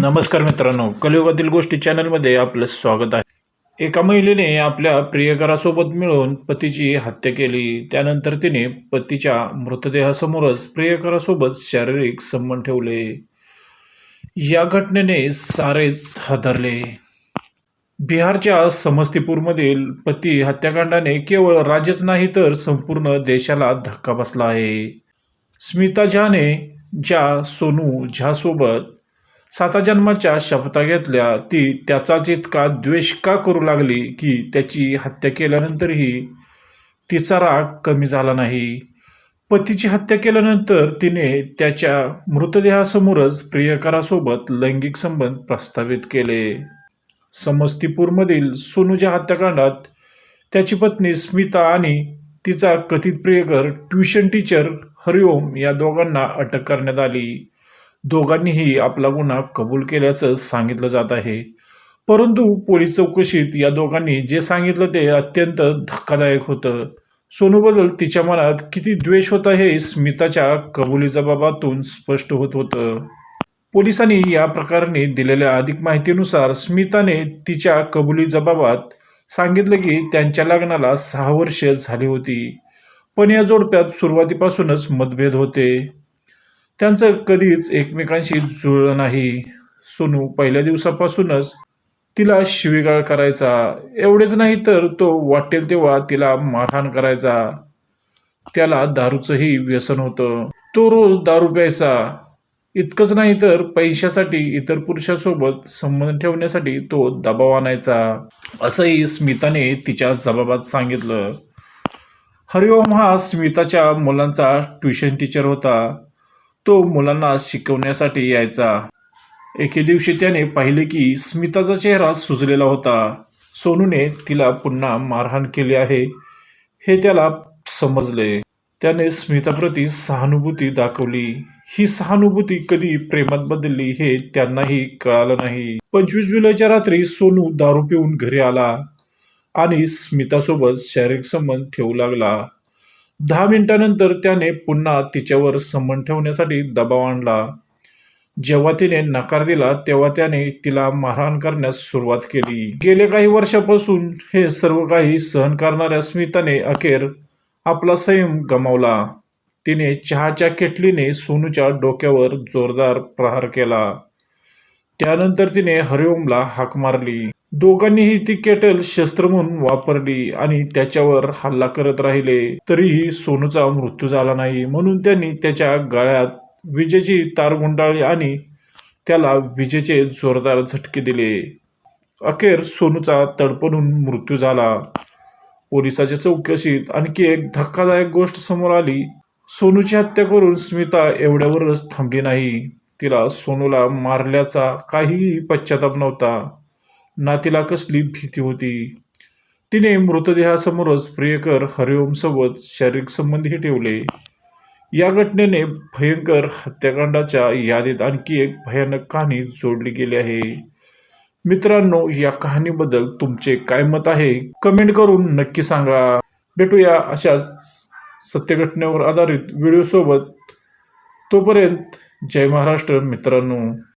नमस्कार मित्रांनो कलियुगातील गोष्टी चॅनलमध्ये आपलं स्वागत आहे. एका महिलेने आपल्या प्रियकरासोबत मिळून पतीची हत्या केली. त्यानंतर तिने पतीच्या मृतदेहासमोरच प्रियकरासोबत शारीरिक संबंध ठेवले. या घटनेने सारेच हादरले. बिहारच्या समस्तीपूरमधील पती हत्याकांडाने केवळ राज्यच नाही तर संपूर्ण देशाला धक्का बसला आहे. स्मिता झहाने ज्या सोनू झहासोबत साता जन्माच्या शपथा घेतल्या ती त्याचाच इतका द्वेष का करू लागली की त्याची हत्या केल्यानंतरही तिचा राग कमी झाला नाही? पतीची हत्या केल्यानंतर तिने त्याच्या मृतदेहासमोरच प्रियकरासोबत लैंगिक संबंध प्रस्थापित केले. समस्तीपूरमधील सोनूच्या हत्याकांडात त्याची पत्नी स्मिता आणि तिचा कथित प्रियकर ट्युशन टीचर हरिओम या दोघांना अटक करण्यात आली. दोघांनीही आपला गुन्हा कबूल केल्याचं सांगितलं जात आहे. परंतु पोलीस चौकशीत या दोघांनी जे सांगितलं ते अत्यंत धक्कादायक होतं. सोनूबद्दल तिच्या मनात किती द्वेष होता हे स्मिताच्या कबुलीच्या बाबातून स्पष्ट होत होतं. पोलिसांनी या प्रकरणी दिलेल्या अधिक माहितीनुसार स्मिताने तिच्या कबुली जबाबात सांगितलं की त्यांच्या लग्नाला सहा वर्ष झाली होती. पण या जोडप्यात सुरुवातीपासूनच मतभेद होते. त्यांचं कधीच एकमेकांशी जुळलं नाही. सोनू पहिल्या दिवसापासूनच तिला शिवीगाळ करायचा. एवढेच नाही तर तो वाटेल तेव्हा तिला मारहाण करायचा. त्याला दारूचंही व्यसन होतं. तो रोज दारू प्यायचा. इतकंच नाही तर पैशासाठी इतर पुरुषासोबत संबंध ठेवण्यासाठी तो दबाव आणायचा. असंही स्मिताने तिच्या जबाबात सांगितलं. हरिओम हा स्मिताच्या मुलांचा ट्युशन टीचर होता. तो मुलांना शिकवण्यासाठी यायचा. एके दिवशी त्याने पाहिले की स्मिताचा चेहरा सुजलेला होता. सोनूने तिला पुन्हा मारहाण केली आहे हे त्याला समजले. त्याने स्मिताप्रती सहानुभूती दाखवली. ही सहानुभूती कधी प्रेमात बदलली हे त्यांनाही कळालं नाही. पंचवीस जुलैच्या रात्री सोनू दारू पिऊन घरी आला आणि स्मितासोबत शारीरिक संबंध ठेवू लागला. दहा मिनिटानंतर त्याने पुन्हा तिच्यावर संबंध ठेवण्यासाठी दबाव आणला. जेव्हा तिने नकार दिला तेव्हा त्याने तिला मारहाण करण्यास सुरुवात केली. गेल्या काही वर्षापासून हे सर्व काही सहन करणाऱ्या स्मिताने अखेर आपला संयम गमावला. तिने चहाच्या केटलीने सोनूच्या डोक्यावर जोरदार प्रहार केला. त्यानंतर तिने हरिओमला हाक मारली. दोघांनीही ती केटल शस्त्र म्हणून वापरली आणि त्याच्यावर हल्ला करत राहिले. तरीही सोनूचा मृत्यू झाला नाही म्हणून त्यांनी त्याच्या गळ्यात विजेची तार गुंडाळली आणि त्याला विजेचे जोरदार झटके दिले. अखेर सोनूचा तडपडून मृत्यू झाला. पोलिसाच्या चौकशीत आणखी एक धक्कादायक गोष्ट समोर आली. सोनूची हत्या करून स्मिता एवढ्यावरच थांबली नाही. तिला सोनूला मारल्याचा काहीही पश्चाताप नव्हता. ना तिला कसली भीती होती. तिने मृतदेहासमोरच प्रियकर हरिओमसोबत शारीरिक संबंधही ठेवले. या घटनेने भयंकर हत्याकांडाच्या यादीत आणखी एक भयानक कहाणी जोडली गेली आहे. मित्रांनो या कहाणीबद्दल तुमचे काय मत आहे? कमेंट करून नक्की सांगा. भेटूया अशाच सत्यघटनेवर आधारित व्हिडिओसोबत. तोपर्यंत जय महाराष्ट्र मित्रांनो.